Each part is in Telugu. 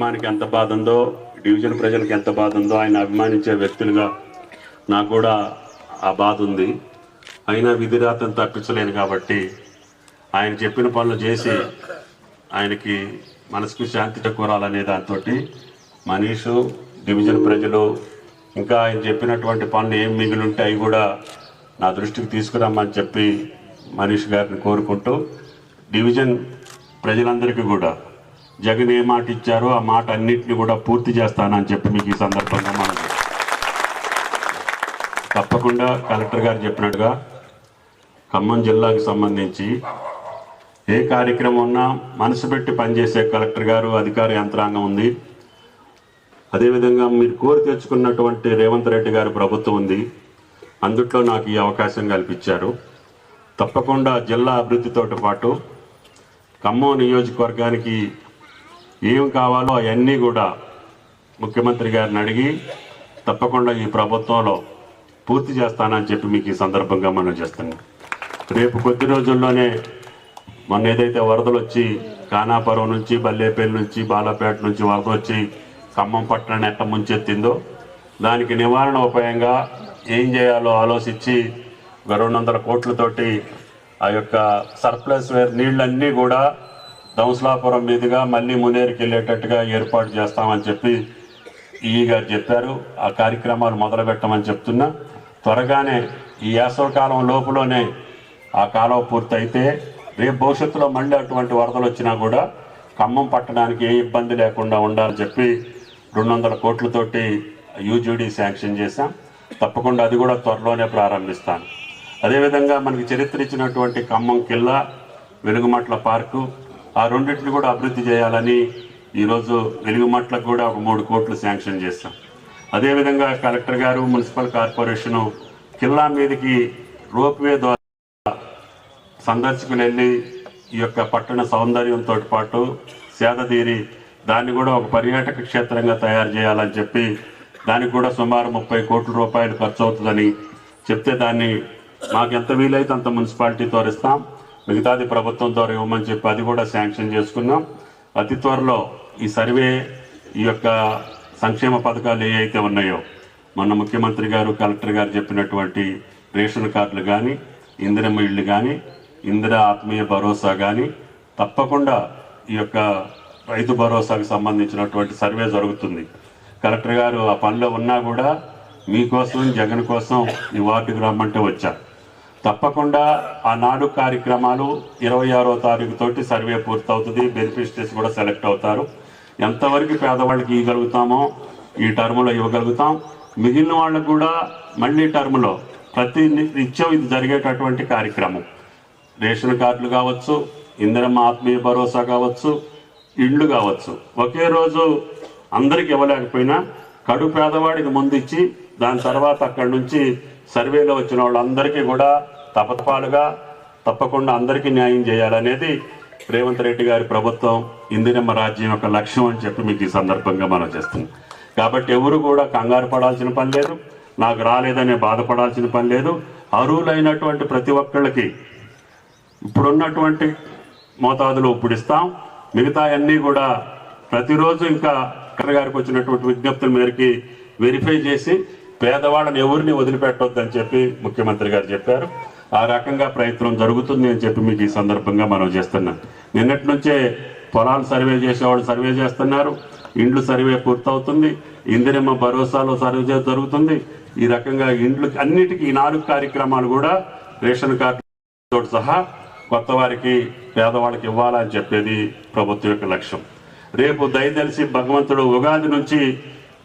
కుటుంబానికి ఎంత బాధ ఉందో డివిజన్ ప్రజలకు ఎంత బాధ ఉందో ఆయన అభిమానించే వ్యక్తులుగా నాకు కూడా ఆ బాధ ఉంది అయినా విధిరాతను తప్పించలేను కాబట్టి ఆయన చెప్పిన పనులు చేసి ఆయనకి మనసుకు శాంతి చేకూరాలనే దాంతో మనీషు డివిజన్ ప్రజలు ఇంకా ఆయన చెప్పినటువంటి పనులు ఏం మిగిలి ఉంటే అవి కూడా నా దృష్టికి తీసుకురామని చెప్పి మనీష్ గారిని కోరుకుంటూ డివిజన్ ప్రజలందరికీ కూడా జగన్ ఏ మాట ఇచ్చారో ఆ మాట అన్నింటినీ కూడా పూర్తి చేస్తానని చెప్పి మీకు ఈ సందర్భంగా మనం తప్పకుండా కలెక్టర్ గారు చెప్పినట్టుగా ఖమ్మం జిల్లాకు సంబంధించి ఏ కార్యక్రమం ఉన్నా మనసు పెట్టి పనిచేసే కలెక్టర్ గారు అధికార యంత్రాంగం ఉంది. అదేవిధంగా మీరు కోరి తెచ్చుకున్నటువంటి రేవంత్ రెడ్డి గారి ప్రభుత్వం ఉంది. అందుట్లో నాకు ఈ అవకాశం కల్పించారు. తప్పకుండా జిల్లా అభివృద్ధితో పాటు ఖమ్మం నియోజకవర్గానికి ఏం కావాలో అవన్నీ కూడా ముఖ్యమంత్రి గారిని అడిగి తప్పకుండా ఈ ప్రభుత్వంలో పూర్తి చేస్తానని చెప్పి మీకు ఈ సందర్భంగా మనం చేస్తున్నాం. రేపు కొద్ది రోజుల్లోనే మొన్న ఏదైతే వరదలు వచ్చి కానాపురం నుంచి బల్లేపల్లి నుంచి బాలాపేట నుంచి వరద వచ్చి ఖమ్మం పట్టణాన్ని ఎట్ట ముంచెత్తిందో దానికి నివారణ ఉపాయంగా ఏం చేయాలో ఆలోచించి ఒక రెండు వందల కోట్లతోటి ఆ యొక్క సర్ప్లస్ వేర్ నీళ్ళన్నీ కూడా దౌస్లాపురం మీదుగా మళ్ళీ మునేరుకి వెళ్ళేటట్టుగా ఏర్పాటు చేస్తామని చెప్పి ఈ గారు చెప్పారు. ఆ కార్యక్రమాలు మొదలు పెట్టమని చెప్తున్నా. త్వరగానే ఈ వేసవకాలం లోపులోనే ఆ కాలం పూర్తయితే రేపు భవిష్యత్తులో మళ్ళీ అటువంటి వరదలు వచ్చినా కూడా ఖమ్మం పట్టడానికి ఏ ఇబ్బంది లేకుండా ఉండాలని చెప్పి రెండు వందల కోట్లతోటి యూజీడీ శాంక్షన్ చేశాం. తప్పకుండా అది కూడా త్వరలోనే ప్రారంభిస్తాను. అదేవిధంగా మనకి చరిత్ర ఇచ్చినటువంటి ఖమ్మం కిల్లా వెలుగుమట్ల పార్కు ఆ రెండింటిని కూడా అభివృద్ధి చేయాలని ఈరోజు వెలుగుమట్లకు కూడా ఒక మూడు కోట్లు శాంక్షన్ చేస్తాం. అదేవిధంగా కలెక్టర్ గారు మున్సిపల్ కార్పొరేషను కిల్లా మీదకి రోప్వే ద్వారా సందర్శకులు వెళ్ళి ఈ యొక్క పట్టణ సౌందర్యంతో పాటు సేదతీరి దాన్ని కూడా ఒక పర్యాటక క్షేత్రంగా తయారు చేయాలని చెప్పి దానికి కూడా సుమారు ముప్పై కోట్ల రూపాయలు ఖర్చు అవుతుందని చెప్తే దాన్ని మాకు ఎంత వీలైతే అంత మున్సిపాలిటీ తోరిస్తాం మిగతాది ప్రభుత్వం ద్వారా ఇవ్వమని చెప్పి అది కూడా శాంక్షన్ చేసుకున్నాం. అతి త్వరలో ఈ సర్వే ఈ యొక్క సంక్షేమ పథకాలు ఏ అయితే ఉన్నాయో మొన్న ముఖ్యమంత్రి గారు కలెక్టర్ గారు చెప్పినటువంటి రేషన్ కార్డులు కానీ ఇందిరమ్మ ఇళ్ళు కానీ ఇందిర ఆత్మీయ భరోసా కానీ తప్పకుండా ఈ యొక్క రైతు భరోసాకు సంబంధించినటువంటి సర్వే జరుగుతుంది. కలెక్టర్ గారు ఆ పనిలో ఉన్నా కూడా మీకోసం జగన్ కోసం ఈ వార్డుకు రమ్మంటే వచ్చారు తప్పకుండా ఆనాడు కార్యక్రమాలు ఇరవై ఆరో తారీఖు తోటి సర్వే పూర్తవుతుంది బెనిఫిషరీస్ కూడా సెలెక్ట్ అవుతారు. ఎంతవరకు పేదవాళ్ళకి ఇవ్వగలుగుతామో ఈ టర్ములో ఇవ్వగలుగుతాం. మిగిలిన వాళ్ళకు కూడా మళ్ళీ టర్మ్లో ప్రతి నిత్యం ఇది జరిగేటటువంటి కార్యక్రమం. రేషన్ కార్డులు కావచ్చు ఇందిరమ్మ ఆత్మీయ భరోసా కావచ్చు ఇళ్ళు కావచ్చు. ఒకే రోజు అందరికి ఇవ్వలేకపోయినా కడు పేదవాడికి ముందు ఇచ్చి దాని తర్వాత అక్కడి నుంచి సర్వేలో వచ్చిన వాళ్ళందరికీ కూడా తపతపాలుగా తప్పకుండా అందరికీ న్యాయం చేయాలనేది రేవంత్ రెడ్డి గారి ప్రభుత్వం ఇందిరమ్మ రాజ్యం యొక్క లక్ష్యం అని చెప్పి మీకు ఈ సందర్భంగా మనం చేస్తున్నాం. కాబట్టి ఎవరు కూడా కంగారు పడాల్సిన పని లేదు నాకు రాలేదనే బాధపడాల్సిన పని లేదు. అర్హులైనటువంటి ప్రతి ఒక్కళ్ళకి ఇప్పుడున్నటువంటి మోతాదులో ఇప్పుడు ఇస్తాం. మిగతా అన్నీ కూడా ప్రతిరోజు ఇంకా కలెక్టర్ గారికి వచ్చినటువంటి విజ్ఞప్తుల మేరకి వెరిఫై చేసి పేదవాళ్ళని ఎవరిని వదిలిపెట్టొద్దని చెప్పి ముఖ్యమంత్రి గారు చెప్పారు. ఆ రకంగా ప్రయత్నం జరుగుతుంది అని చెప్పి మీకు ఈ సందర్భంగా మనం చేస్తున్నాం. నిన్నటి నుంచే పొలాలు సర్వే చేసేవాళ్ళు సర్వే చేస్తున్నారు. ఇండ్లు సర్వే పూర్తవుతుంది. ఇందిరమ్మ భరోసాలో సర్వే జరుగుతుంది. ఈ రకంగా ఇండ్లు అన్నిటికీ ఈ నాలుగు కార్యక్రమాలు కూడా రేషన్ కార్డు సహా కొత్త వారికి పేదవాళ్ళకి ఇవ్వాలని చెప్పేది ప్రభుత్వం యొక్క లక్ష్యం. రేపు దయదలిసి భగవంతుడు ఉగాది నుంచి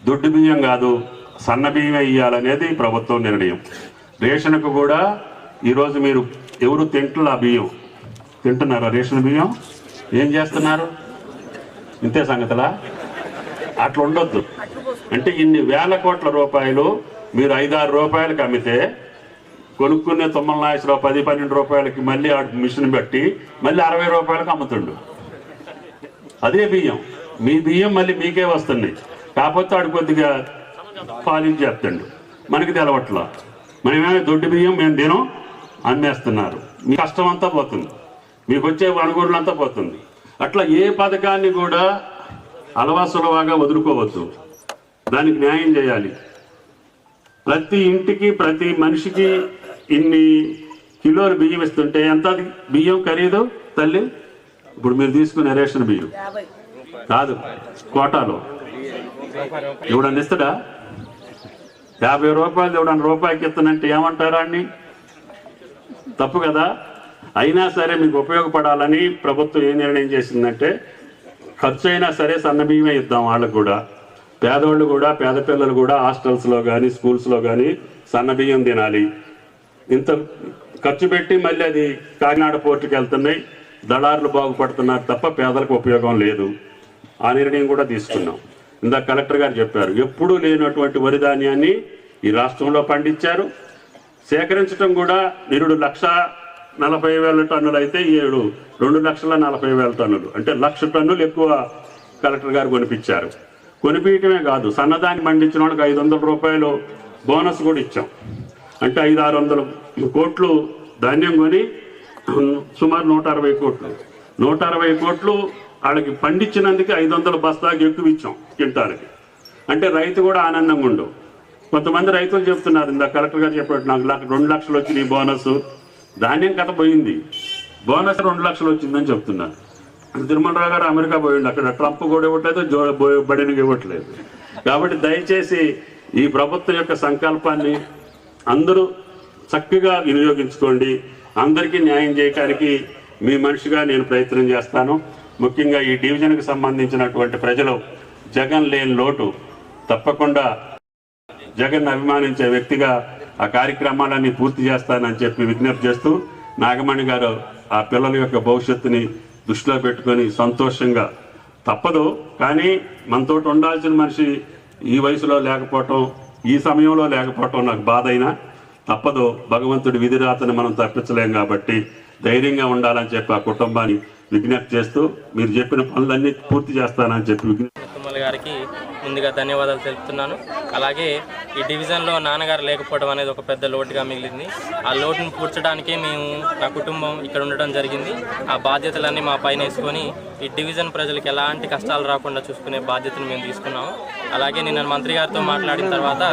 దుడ్డు బియ్యం కాదు సన్న బియ్యమే ఇవ్వాలనేది ప్రభుత్వం నిర్ణయం. రేషన్కు కూడా ఈరోజు మీరు ఎవరు తింటున్నారు ఆ బియ్యం? తింటున్నారా రేషన్ బియ్యం? ఏం చేస్తున్నారు? ఇంతే సంగతులా? అట్లా ఉండొద్దు. అంటే ఇన్ని వేల కోట్ల రూపాయలు మీరు ఐదారు రూపాయలకి అమ్మితే కొనుక్కునే తొమ్మిది నాయసరావు పది పన్నెండు రూపాయలకి మళ్ళీ ఆ మిషన్ పెట్టి మళ్ళీ అరవై రూపాయలకు అమ్ముతుండు. అదే బియ్యం. మీ బియ్యం మళ్ళీ మీకే వస్తున్నాయి కాకపోతే ఆడు కొద్దిగా పాలించి చేస్తుండు మనకి తెలవట్లా. మనమేమో దొడ్డు బియ్యం మేము తినం అమ్మేస్తున్నారు. మీ కష్టం అంతా పోతుంది. మీకు వచ్చే అనుకూలంతా పోతుంది. అట్లా ఏ పథకాన్ని కూడా అలవాసులవాగా వదులుకోవద్దు. దానికి న్యాయం చేయాలి. ప్రతి ఇంటికి ప్రతి మనిషికి ఇన్ని కిలోలు బియ్యం ఇస్తుంటే ఎంత బియ్యం ఖరీదు తల్లి? ఇప్పుడు మీరు తీసుకునే రేషన్ బియ్యం. కాదు కోటాలో. ఎవడన్నా ఇస్తాడా? యాభై రూపాయలు ఎవడన్నా రూపాయికి ఇస్తానంటే ఏమంటారా అండి? తప్పు కదా? అయినా సరే మీకు ఉపయోగపడాలని ప్రభుత్వం ఏం నిర్ణయం చేసిందంటే ఖర్చు అయినా సరే సన్న బియ్యమే ఇద్దాం వాళ్ళకు కూడా. పేదవాళ్ళు కూడా పేద పిల్లలు కూడా హాస్టల్స్లో కానీ స్కూల్స్లో కానీ సన్న బియ్యం తినాలి. ఇంత ఖర్చు పెట్టి మళ్ళీ అది కాకినాడ పోర్టుకి వెళ్తున్నాయి. దళారులు బాగుపడుతున్నారు తప్ప పేదలకు ఉపయోగం లేదు. ఆ నిర్ణయం కూడా తీసుకున్నాం. ఇందాక కలెక్టర్ గారు చెప్పారు ఎప్పుడూ లేనటువంటి వరి ధాన్యాన్ని ఈ రాష్ట్రంలో పండించారు. సేకరించడం కూడా నిరుడు లక్ష నలభై వేల టన్నులు అయితే ఈ ఏడు రెండు లక్షల నలభై వేల టన్నులు. అంటే లక్ష టన్నులు ఎక్కువ కలెక్టర్ గారు కొనిపించారు. కొనిపించడమే కాదు సన్నదాన్ని పండించిన వాళ్ళకి ఐదు వందల రూపాయలు బోనస్ కూడా ఇచ్చాం. అంటే ఐదు ఆరు వందల కోట్లు ధాన్యం కొని సుమారు నూట అరవై కోట్లు. నూట అరవై కోట్లు వాళ్ళకి పండించినందుకు ఐదు వందల బస్తాకి ఎక్కువ ఇచ్చాం క్వింటాలకి. అంటే రైతు కూడా ఆనందంగా ఉండవు కొంతమంది రైతులు చెప్తున్నారు ఇందా కలెక్టర్ గారు చెప్పాడు నాకు లక్ష రెండు లక్షలు వచ్చినాయి బోనస్. ధాన్యం కథ పోయింది. బోనస్ రెండు లక్షలు వచ్చిందని చెప్తున్నారు. తిరుమలరావు గారు అమెరికా పోయిండు అక్కడ ట్రంప్ కూడా ఇవ్వట్లేదు జో బో- ఇవ్వట్లేదు. కాబట్టి దయచేసి ఈ ప్రభుత్వం యొక్క సంకల్పాన్ని అందరూ చక్కగా వినియోగించుకోండి. అందరికీ న్యాయం చేయడానికి మీ మనిషిగా నేను ప్రయత్నం చేస్తాను. ముఖ్యంగా ఈ డివిజన్కి సంబంధించినటువంటి ప్రజలు జగన్ లేని లోటు తప్పకుండా జగన్ అభిమానించే వ్యక్తిగా ఆ కార్యక్రమాలన్నీ పూర్తి చేస్తానని చెప్పి విజ్ఞప్తి చేస్తూ నాగమణి గారు ఆ పిల్లల యొక్క భవిష్యత్తుని దృష్టిలో పెట్టుకొని సంతోషంగా తప్పదు. కానీ మనతోటి ఉండాల్సిన మనిషి ఈ వయసులో లేకపోవటం ఈ సమయంలో లేకపోవటం నాకు బాధ అయినా తప్పదు. భగవంతుడి విధిరాతను మనం తప్పించలేం కాబట్టి ధైర్యంగా ఉండాలని చెప్పి ఆ కుటుంబాన్ని విజ్ఞప్తి చేస్తూ మీరు చెప్పిన పనులన్నీ పూర్తి చేస్తానని చెప్పి విజ్ఞప్తి తుమ్మల గారికి ముందుగా ధన్యవాదాలు తెలుపుతున్నాను. అలాగే ఈ డివిజన్లో నాన్నగారు లేకపోవడం అనేది ఒక పెద్ద లోటుగా మిగిలింది. ఆ లోటును పూడ్చడానికే మేము నా కుటుంబం ఇక్కడ ఉండడం జరిగింది. ఆ బాధ్యతలన్నీ మా పైన వేసుకొని ఈ డివిజన్ ప్రజలకు ఎలాంటి కష్టాలు రాకుండా చూసుకునే బాధ్యతను మేము తీసుకున్నాము. అలాగే నిన్న మంత్రి గారితో మాట్లాడిన తర్వాత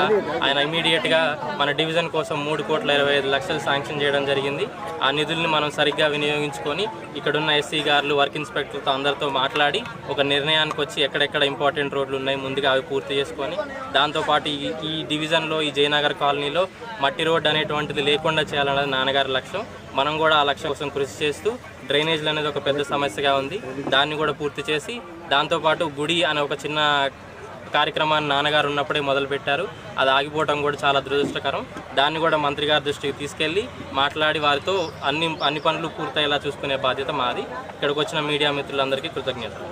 ఆయన ఇమీడియట్గా మన డివిజన్ కోసం మూడు కోట్ల ఇరవై ఐదు లక్షలు శాంక్షన్ చేయడం జరిగింది. ఆ నిధుల్ని మనం సరిగ్గా వినియోగించుకొని ఇక్కడున్న ఎస్సీ గారులు వర్క్ ఇన్స్పెక్టర్తో అందరితో మాట్లాడి ఒక నిర్ణయానికి వచ్చి ఎక్కడెక్కడ ఇంపార్టెంట్ రోడ్లు ఉన్నాయి ముందుగా అవి పూర్తి చేసుకొని దాంతోపాటు ఈ ఈ డివిజన్లో ఈ జయనగర్ కాలనీలో మట్టి రోడ్డు అనేటువంటిది లేకుండా చేయాలన్నది నాన్నగారి లక్ష్యం. మనం కూడా ఆ లక్ష్యం కోసం కృషి చేస్తూ డ్రైనేజ్లు అనేది ఒక పెద్ద సమస్యగా ఉంది. దాన్ని కూడా పూర్తి చేసి దాంతోపాటు గుడి అనే ఒక చిన్న కార్యక్రమాన్ని నాన్నగారు ఉన్నప్పుడే మొదలుపెట్టారు. అది ఆగిపోవడం కూడా చాలా దురదృష్టకరం. దాన్ని కూడా మంత్రి గారి దృష్టికి తీసుకెళ్ళి మాట్లాడి వారితో అన్ని అన్ని పనులు పూర్తయ్యేలా చూసుకునే బాధ్యత మాది. ఇక్కడికి వచ్చిన మీడియా మిత్రులందరికీ కృతజ్ఞతలు.